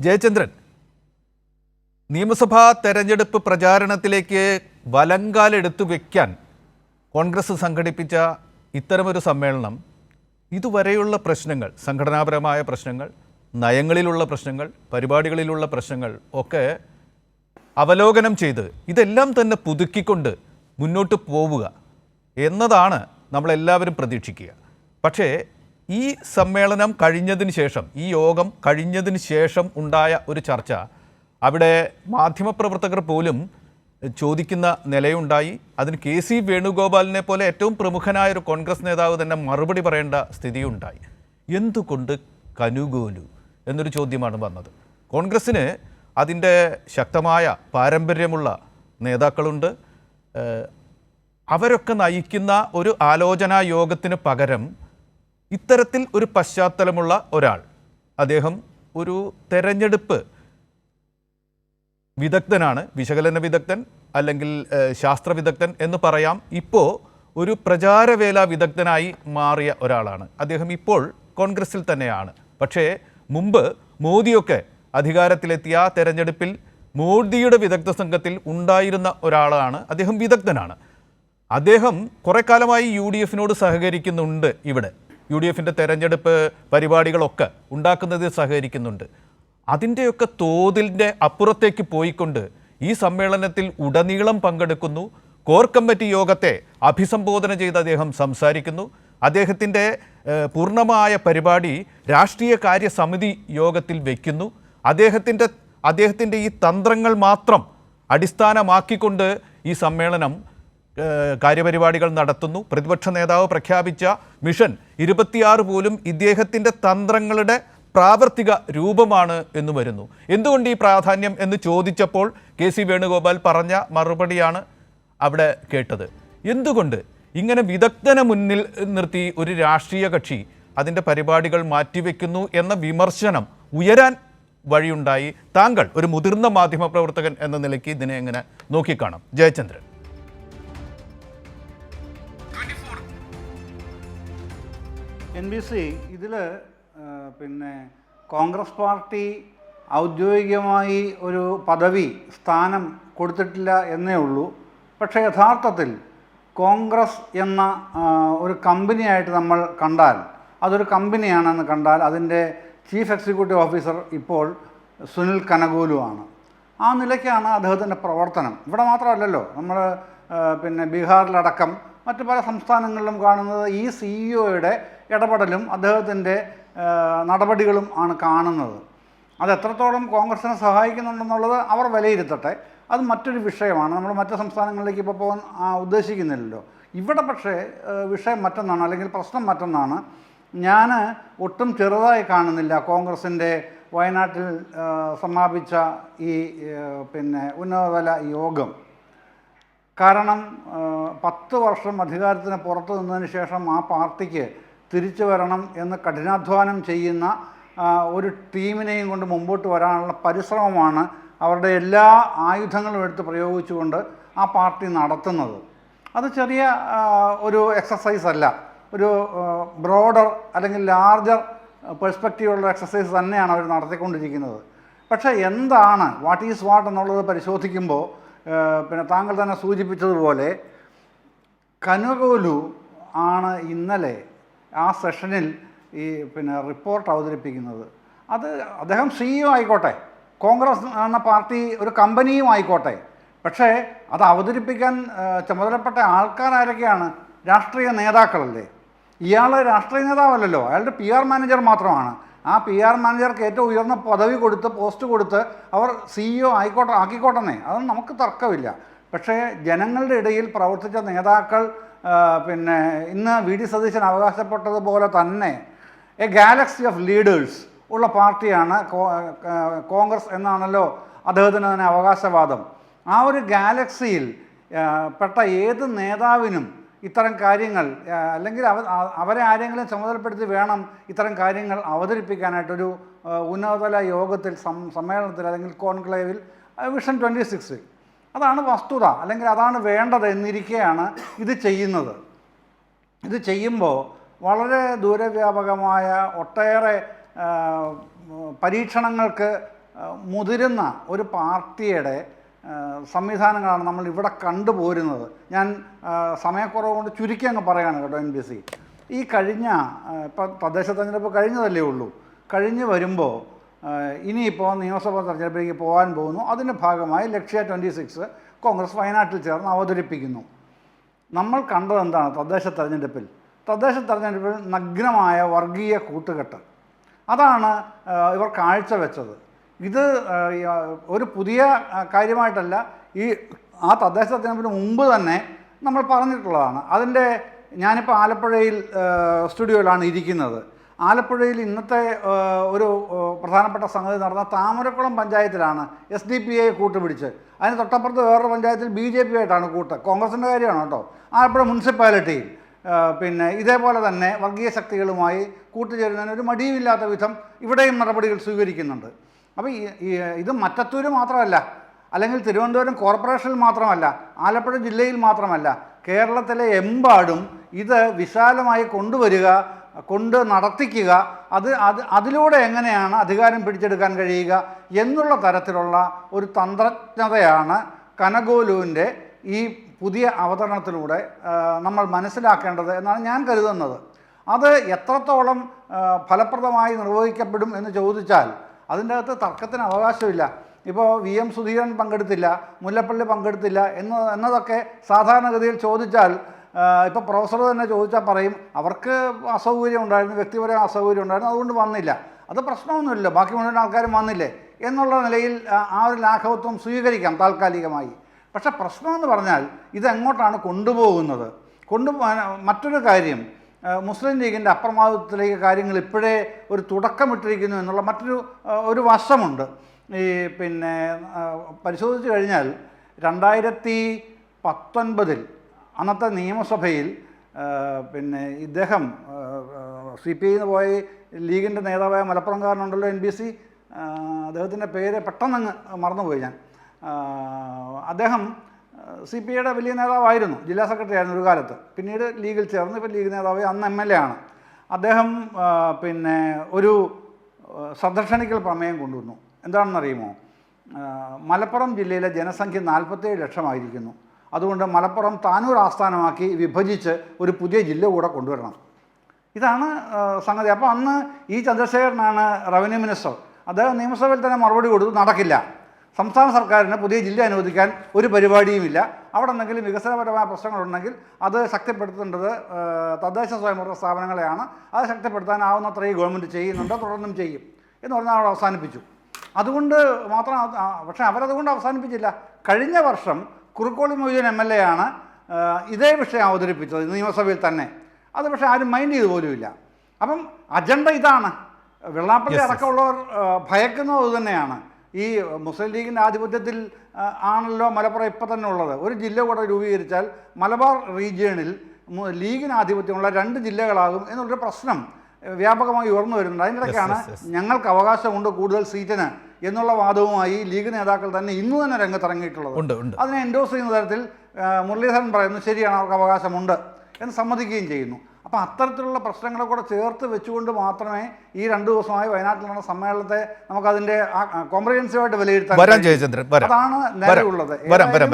ജയചന്ദ്രൻ നിയമസഭാ തെരഞ്ഞെടുപ്പ് പ്രചാരണത്തിലേക്ക് വലങ്കാലെടുത്തു വയ്ക്കാൻ കോൺഗ്രസ് സംഘടിപ്പിച്ച ഇത്തരമൊരു സമ്മേളനം ഇതുവരെയുള്ള പ്രശ്നങ്ങൾ സംഘടനാപരമായ പ്രശ്നങ്ങൾ നയങ്ങളിലുള്ള പ്രശ്നങ്ങൾ പരിപാടികളിലുള്ള പ്രശ്നങ്ങൾ ഒക്കെ അവലോകനം ചെയ്ത് ഇതെല്ലാം തന്നെ പുതുക്കിക്കൊണ്ട് മുന്നോട്ട് പോവുക എന്നതാണ് നമ്മളെല്ലാവരും പ്രതീക്ഷിക്കുക. പക്ഷേ ഈ സമ്മേളനം കഴിഞ്ഞതിന് ശേഷം ഈ യോഗം കഴിഞ്ഞതിന് ശേഷം ഉണ്ടായ ഒരു ചർച്ച അവിടെ മാധ്യമപ്രവർത്തകർ പോലും ചോദിക്കുന്ന നിലയുണ്ടായി. അതിന് കെ സി വേണുഗോപാലിനെ പോലെ ഏറ്റവും പ്രമുഖനായ ഒരു കോൺഗ്രസ് നേതാവ് തന്നെ മറുപടി പറയേണ്ട സ്ഥിതിയുണ്ടായി. എന്തുകൊണ്ട് കനുഗോലു എന്നൊരു ചോദ്യമാണ് വന്നത്. കോൺഗ്രസ്സിന് അതിന്റെ ശക്തമായ പാരമ്പര്യമുള്ള നേതാക്കളുണ്ട്. അവരൊക്കെ നയിക്കുന്ന ഒരു ആലോചനാ യോഗത്തിന് പകരം ഇത്തരത്തിൽ ഒരു പശ്ചാത്തലമുള്ള ഒരാൾ. അദ്ദേഹം ഒരു തെരഞ്ഞെടുപ്പ് വിദഗ്ധനാണ് വിശകലന വിദഗ്ധൻ അല്ലെങ്കിൽ ശാസ്ത്ര വിദഗ്ധൻ എന്ന് പറയാം. ഇപ്പോൾ ഒരു പ്രചാരവേല വിദഗ്ധനായി മാറിയ ഒരാളാണ്. അദ്ദേഹം ഇപ്പോൾ കോൺഗ്രസിൽ തന്നെയാണ്. പക്ഷേ മുമ്പ് മോദിയൊക്കെ അധികാരത്തിലെത്തിയ തെരഞ്ഞെടുപ്പിൽ മോദിയുടെ വിദഗ്ധ സംഘത്തിൽ ഉണ്ടായിരുന്ന ഒരാളാണ് അദ്ദേഹം വിദഗ്ധനാണ്. അദ്ദേഹം കുറെ കാലമായി യു ഡി എഫിനോട് സഹകരിക്കുന്നുണ്ട് ഇവിടെ. യു ഡി എഫിന്റെ തെരഞ്ഞെടുപ്പ് പരിപാടികളൊക്കെ ഉണ്ടാക്കുന്നതിൽ സഹകരിക്കുന്നുണ്ട്. അതിന്റെയൊക്കെ തോതിന്റെ അപ്പുറത്തേക്ക് പോയിക്കൊണ്ട് ഈ സമ്മേളനത്തിൽ ഉടനീളം പങ്കെടുക്കുന്നു. കോർ കമ്മിറ്റി യോഗത്തെ അഭിസംബോധന ചെയ്ത് അദ്ദേഹം സംസാരിക്കുന്നു. അദ്ദേഹത്തിന്റെ പൂർണമായ പരിപാടി രാഷ്ട്രീയ കാര്യ സമിതി യോഗത്തിൽ വയ്ക്കുന്നു അദ്ദേഹത്തിന്റെ അദ്ദേഹത്തിന്റെ ഈ തന്ത്രങ്ങൾ മാത്രം അടിസ്ഥാനമാക്കിക്കൊണ്ട് ഈ സമ്മേളനം കാര്യപരിപാടികൾ നടത്തുന്നു. പ്രതിപക്ഷ നേതാവ് പ്രഖ്യാപിച്ച മിഷൻ ഇരുപത്തിയാറ് പോലും ഇദ്ദേഹത്തിന്റെ തന്ത്രങ്ങളുടെ പ്രാവർത്തിക രൂപമാണ് എന്ന് വരുന്നു. എന്തുകൊണ്ട് ഈ പ്രാധാന്യം എന്ന് ചോദിച്ചപ്പോൾ കെ സി വേണുഗോപാൽ പറഞ്ഞ മറുപടിയാണ് അവിടെ കേട്ടത്. എന്തുകൊണ്ട് ഇങ്ങനെ വിദഗ്ധനെ മുന്നിൽ നിർത്തി ഒരു രാഷ്ട്രീയ കക്ഷി അതിന്റെ പരിപാടികൾ മാറ്റിവെക്കുന്നു എന്ന വിമർശനം ഉയരാൻ വഴിയുണ്ടായി. താങ്കൾ ഒരു മുതിർന്ന മാധ്യമപ്രവർത്തകൻ എന്ന നിലയ്ക്ക് ഇതിനെ എങ്ങനെ നോക്കിക്കാണാം? ജയചന്ദ്രൻ. എൻ ബി സി ഇതിൽ പിന്നെ കോൺഗ്രസ് പാർട്ടി ഔദ്യോഗികമായി ഒരു പദവി സ്ഥാനം കൊടുത്തിട്ടില്ല എന്നേ ഉള്ളൂ. പക്ഷേ യഥാർത്ഥത്തിൽ കോൺഗ്രസ് എന്ന ഒരു കമ്പനിയായിട്ട് നമ്മൾ കണ്ടാൽ അതൊരു കമ്പനിയാണെന്ന് കണ്ടാൽ അതിന്റെ ചീഫ് എക്സിക്യൂട്ടീവ് ഓഫീസർ ഇപ്പോൾ സുനിൽ കനഗോലു ആണ്. ആ നിലയ്ക്കാണ് അദ്ദേഹത്തിന്റെ പ്രവർത്തനം. ഇവിടെ മാത്രമല്ലല്ലോ നമ്മൾ പിന്നെ ബീഹാറിലടക്കം മറ്റ് പല സംസ്ഥാനങ്ങളിലും കാണുന്നത് ഈ സിഇഒയുടെ ഇടപെടലും അദ്ദേഹത്തിന്റെ നടപടികളും ആണ് കാണുന്നത്. അത് എത്രത്തോളം കോൺഗ്രസിനെ സഹായിക്കുന്നുണ്ടെന്നുള്ളത് അവർ വിലയിരുത്തട്ടെ. അത് മറ്റൊരു വിഷയമാണ്. നമ്മൾ മറ്റ് സംസ്ഥാനങ്ങളിലേക്ക് ഇപ്പോൾ പോകാൻ ഉദ്ദേശിക്കുന്നില്ലല്ലോ. ഇവിടെ പക്ഷേ വിഷയം മറ്റൊന്നാണ് അല്ലെങ്കിൽ പ്രശ്നം മറ്റൊന്നാണ്. ഞാൻ ഒട്ടും ചെറുതായി കാണുന്നില്ല കോൺഗ്രസിന്റെ വയനാട്ടിൽ സമാപിച്ച ഈ പിന്നെ ഉന്നതതല യോഗം. കാരണം പത്ത് വർഷം അധികാരത്തിന് പുറത്തു നിന്നതിന് ശേഷം ആ പാർട്ടിക്ക് തിരിച്ചു വരണം എന്ന് കഠിനാധ്വാനം ചെയ്യുന്ന ഒരു ടീമിനെയും കൊണ്ട് മുമ്പോട്ട് വരാനുള്ള പരിശ്രമമാണ് അവരുടെ എല്ലാ ആയുധങ്ങളും എടുത്ത് പ്രയോഗിച്ചുകൊണ്ട് ആ പാർട്ടി നടത്തുന്നത്. അത് ചെറിയ ഒരു എക്സസൈസ് അല്ല. ഒരു ബ്രോഡർ അല്ലെങ്കിൽ ലാർജർ പെർസ്പെക്റ്റീവുള്ള എക്സസൈസ് തന്നെയാണ് അവർ നടത്തിക്കൊണ്ടിരിക്കുന്നത്. പക്ഷേ എന്താണ് വാട്ട് ഈസ് വാട്ട് എന്നുള്ളത് പരിശോധിക്കുമ്പോൾ പിന്നെ താങ്കൾ തന്നെ സൂചിപ്പിച്ചതുപോലെ കനുകോലു ആണ് ഇന്നലെ ആ സെഷനിൽ ഈ പിന്നെ റിപ്പോർട്ട് അവതരിപ്പിക്കുന്നത്. അത് അദ്ദേഹം സിഇഒ ആയിക്കോട്ടെ കോൺഗ്രസ് എന്ന പാർട്ടി ഒരു കമ്പനിയും ആയിക്കോട്ടെ പക്ഷേ അത് അവതരിപ്പിക്കാൻ ചുമതലപ്പെട്ട ആൾക്കാരാരൊക്കെയാണ് രാഷ്ട്രീയ നേതാക്കളല്ലേ? ഇയാൾ രാഷ്ട്രീയ നേതാവല്ലല്ലോ അയാളുടെ പി ആർ മാനേജർ മാത്രമാണ്. ആ പി ആർ മാനേജർക്ക് ഏറ്റവും ഉയർന്ന പദവി കൊടുത്ത് പോസ്റ്റ് കൊടുത്ത് അവർ സിഇഒ ആയിക്കോട്ടെ ആക്കിക്കോട്ടെന്നേ. അതൊന്നും നമുക്ക് തർക്കമില്ല. പക്ഷേ ജനങ്ങളുടെ ഇടയിൽ പ്രവർത്തിച്ച നേതാക്കൾ പിന്നെ ഇന്ന് വി ഡി സതീശൻ അവകാശപ്പെട്ടതുപോലെ തന്നെ എ ഗാലക്സി ഓഫ് ലീഡേഴ്സ് ഉള്ള പാർട്ടിയാണ് കോൺഗ്രസ് എന്നാണല്ലോ അദ്ദേഹത്തിന് തന്നെ അവകാശവാദം. ആ ഒരു ഗാലക്സിയിൽ പെട്ട ഏത് നേതാവിനും ഇത്തരം കാര്യങ്ങൾ അല്ലെങ്കിൽ അവ അവരെ ആരെങ്കിലും ചുമതലപ്പെടുത്തി വേണം ഇത്തരം കാര്യങ്ങൾ അവതരിപ്പിക്കാനായിട്ടൊരു ഉന്നതതല യോഗത്തിൽ സമ്മേളനത്തിൽ അല്ലെങ്കിൽ കോൺക്ലേവിൽ വിഷൻ ട്വന്റി സിക്സിൽ. അതാണ് വസ്തുത അല്ലെങ്കിൽ അതാണ് വേണ്ടത് എന്നിരിക്കെയാണ് ഇത് ചെയ്യുന്നത്. ഇത് ചെയ്യുമ്പോൾ വളരെ ദൂരവ്യാപകമായ ഒട്ടേറെ പരീക്ഷണങ്ങൾക്ക് മുതിരുന്ന ഒരു പാർട്ടിയുടെ സംവിധാനങ്ങളാണ് നമ്മൾ ഇവിടെ കണ്ടുപോരുന്നത്. ഞാൻ സമയക്കുറവ് കൊണ്ട് ചുരുക്കി അങ്ങ് പറയുകയാണ് കേട്ടോ എൻ ബി സി ഈ കഴിഞ്ഞ ഇപ്പം തദ്ദേശ തെരഞ്ഞെടുപ്പ് കഴിഞ്ഞതല്ലേ ഉള്ളൂ. കഴിഞ്ഞ് വരുമ്പോൾ ഇനിയിപ്പോൾ നിയമസഭാ തെരഞ്ഞെടുപ്പിലേക്ക് പോകാൻ പോകുന്നു. അതിന്റെ ഭാഗമായി ലക്ഷ്യ ട്വന്റി സിക്സ് കോൺഗ്രസ് വയനാട്ടിൽ ചേർന്ന് അവതരിപ്പിക്കുന്നു. നമ്മൾ കണ്ടത് എന്താണ്? തദ്ദേശ തെരഞ്ഞെടുപ്പിൽ. തദ്ദേശ തെരഞ്ഞെടുപ്പിൽ നഗ്നമായ വർഗീയ കൂട്ടുകെട്ട്. അതാണ് ഇവർ കാഴ്ചവെച്ചത് ഇത് ഒരു പുതിയ കാര്യമായിട്ടല്ല ഈ ആ തദ്ദേശ തെരഞ്ഞെടുപ്പിന് മുമ്പ് തന്നെ നമ്മൾ പറഞ്ഞിട്ടുള്ളതാണ്. അതിന്റെ ഞാനിപ്പോൾ ആലപ്പുഴയിൽ സ്റ്റുഡിയോയിലാണ് ഇരിക്കുന്നത്. ആലപ്പുഴയിൽ ഇന്നത്തെ ഒരു പ്രധാനപ്പെട്ട സംഗതി നടന്ന താമരക്കുളം പഞ്ചായത്തിലാണ് എസ് ഡി പി ഐ കൂട്ടുപിടിച്ച്. അതിന് തൊട്ടപ്പുറത്ത് വേറൊരു പഞ്ചായത്തിൽ ബി ജെ പി ആയിട്ടാണ് കൂട്ട്. കോൺഗ്രസിന്റെ കാര്യമാണ് കേട്ടോ. ആലപ്പുഴ മുനിസിപ്പാലിറ്റിയിൽ പിന്നെ ഇതേപോലെ തന്നെ വർഗീയ ശക്തികളുമായി കൂട്ടുചേരുന്നതിന് ഒരു മടിയുമില്ലാത്ത വിധം ഇവിടെയും നടപടികൾ സ്വീകരിക്കുന്നുണ്ട്. അപ്പോൾ ഈ ഇത് മറ്റത്തൂര് മാത്രമല്ല അല്ലെങ്കിൽ തിരുവനന്തപുരം കോർപ്പറേഷനിൽ മാത്രമല്ല ആലപ്പുഴ ജില്ലയിൽ മാത്രമല്ല കേരളത്തിലെ എമ്പാടും ഇത് വിശാലമായി കൊണ്ടുവരിക കൊണ്ട് നടത്തിക്കുക അത് അത് അതിലൂടെ എങ്ങനെയാണ് അധികാരം പിടിച്ചെടുക്കാൻ കഴിയുക എന്നുള്ള തരത്തിലുള്ള ഒരു തന്ത്രജ്ഞതയാണ് കനഗോലുവിന്റെ ഈ പുതിയ അവതരണത്തിലൂടെ നമ്മൾ മനസ്സിലാക്കേണ്ടത് എന്നാണ് ഞാൻ കരുതുന്നത്. അത് എത്രത്തോളം ഫലപ്രദമായി നിർവഹിക്കപ്പെടും എന്ന് ചോദിച്ചാൽ അതിന്റെ അകത്ത് തർക്കത്തിന് അവകാശമില്ല. ഇപ്പോൾ വി എം സുധീരൻ പങ്കെടുത്തില്ല മുല്ലപ്പള്ളി പങ്കെടുത്തില്ല എന്ന് എന്നതൊക്കെ സാധാരണഗതിയിൽ ചോദിച്ചാൽ ഇപ്പോൾ പ്രൊഫസർ തന്നെ ചോദിച്ചാൽ പറയും അവർക്ക് അസൗകര്യം ഉണ്ടായിരുന്നു വ്യക്തിപരമായ അസൗകര്യം ഉണ്ടായിരുന്നു അതുകൊണ്ട് വന്നില്ല. അത് പ്രശ്നമൊന്നുമില്ല ബാക്കി മുഴുവൻ ആൾക്കാരും വന്നില്ലേ? എന്നുള്ള നിലയിൽ ആ, ഒരു ലാഘവത്വം സ്വീകരിക്കാം താൽക്കാലികമായി. പക്ഷേ പ്രശ്നമെന്ന് പറഞ്ഞാൽ ഇതെങ്ങോട്ടാണ് കൊണ്ടുപോകുന്നത്? കൊണ്ടുപോകാൻ മറ്റൊരു കാര്യം മുസ്ലിം ലീഗിന്റെ അപ്രമാദത്തിലേക്ക് കാര്യങ്ങൾ ഇപ്പോഴേ ഒരു തുടക്കമിട്ടിരിക്കുന്നു എന്നുള്ള മറ്റൊരു ഒരു വശമുണ്ട്. ഈ പിന്നെ പരിശോധിച്ച് കഴിഞ്ഞാൽ രണ്ടായിരത്തി പത്തൊൻപതിൽ അന്നത്തെ നിയമസഭയിൽ പിന്നെ ഇദ്ദേഹം സി പി ഐന്ന് പോയി ലീഗിന്റെ നേതാവായ മലപ്പുറംകാരനുണ്ടല്ലോ എൻ ബി സി അദ്ദേഹത്തിന്റെ പേര് പെട്ടെന്നങ്ങ് മറന്നുപോയി ഞാൻ. അദ്ദേഹം സി പി ഐയുടെ വലിയ നേതാവായിരുന്നു ജില്ലാ സെക്രട്ടറി ആയിരുന്നു ഒരു കാലത്ത്. പിന്നീട് ലീഗിൽ ചേർന്ന് ഇപ്പോൾ ലീഗ് നേതാവ് അന്ന് എം എൽ എ ആണ്. അദ്ദേഹം പിന്നെ ഒരു സന്ദർശനിക്കൽ പ്രമേയം കൊണ്ടുവന്നു. എന്താണെന്നറിയുമോ? മലപ്പുറം ജില്ലയിലെ ജനസംഖ്യ നാൽപ്പത്തേഴ് ലക്ഷമായിരിക്കുന്നു. അതുകൊണ്ട് മലപ്പുറം താനൂർ ആസ്ഥാനമാക്കി വിഭജിച്ച് ഒരു പുതിയ ജില്ല കൂടെ കൊണ്ടുവരണം. ഇതാണ് സംഗതി. അപ്പോൾ അന്ന് ഈ ചന്ദ്രശേഖരനാണ് റവന്യൂ മിനിസ്റ്റർ. അദ്ദേഹം നിയമസഭയിൽ തന്നെ മറുപടി കൊടുത്തു നടക്കില്ല. സംസ്ഥാന സർക്കാരിന് പുതിയ ജില്ല അനുവദിക്കാൻ ഒരു പരിപാടിയുമില്ല. അവിടെ എന്തെങ്കിലും വികസനപരമായ പ്രശ്നങ്ങളുണ്ടെങ്കിൽ അത് ശക്തിപ്പെടുത്തേണ്ടത് തദ്ദേശ സ്വയംഭരണ സ്ഥാപനങ്ങളെയാണ്. അത് ശക്തിപ്പെടുത്താനാവുന്നത്ര ഈ ഗവൺമെന്റ് ചെയ്യുന്നുണ്ട് തുടർന്നും ചെയ്യും എന്ന് പറഞ്ഞാൽ അവിടെ അവസാനിപ്പിച്ചു അതുകൊണ്ട് മാത്രം പക്ഷേ അവരതുകൊണ്ട് അവസാനിപ്പിച്ചില്ല. കഴിഞ്ഞ വർഷം Kurukkoli Moideen M L A ആണ് ഇതേ വിഷയം അവതരിപ്പിച്ചത് നിയമസഭയിൽ തന്നെ. അത് പക്ഷേ ആരും മൈൻഡ് ചെയ്തു പോലുമില്ല അപ്പം അജണ്ട ഇതാണ്. വെള്ളാപ്പള്ളി അടക്കമുള്ളവർ ഭയക്കുന്നത് അത് തന്നെയാണ്. ഈ മുസ്ലിം ലീഗിന്റെ ആധിപത്യത്തിൽ ആണല്ലോ മലപ്പുറം ഇപ്പം തന്നെ ഉള്ളത്. ഒരു ജില്ല കൂടെ രൂപീകരിച്ചാൽ മലബാർ റീജിയണിൽ ലീഗിന് ആധിപത്യമുള്ള രണ്ട് ജില്ലകളാകും എന്നുള്ളൊരു പ്രശ്നം വ്യാപകമായി ഉയർന്നു വരുന്നുണ്ട്. അതിനിടയ്ക്കാണ് ഞങ്ങൾക്ക് അവകാശമുണ്ട് കൂടുതൽ സീറ്റിന്. എന്നുള്ള വാദവുമായി ലീഗ് നേതാക്കൾ തന്നെ ഇന്ന് തന്നെ രംഗത്തിറങ്ങിയിട്ടുള്ളത്. അതിനെ എൻഡോസ് ചെയ്യുന്ന തരത്തിൽ മുരളീധരൻ പറയുന്നു ശരിയാണ് അവർക്ക് അവകാശമുണ്ട് എന്ന് സമ്മതിക്കുകയും ചെയ്യുന്നു. അപ്പോൾ അത്തരത്തിലുള്ള പ്രശ്നങ്ങളെ കൂടെ ചേർത്ത് വെച്ചുകൊണ്ട് മാത്രമേ ഈ രണ്ട് ദിവസമായി വയനാട്ടിൽ നടന്ന സമ്മേളനത്തെ നമുക്കതിന്റെ കോംപ്രഹെൻസീവായിട്ട് വിലയിരുത്താൻ അതാണ് നേരെയുള്ളത്. നിലവിലുള്ളത്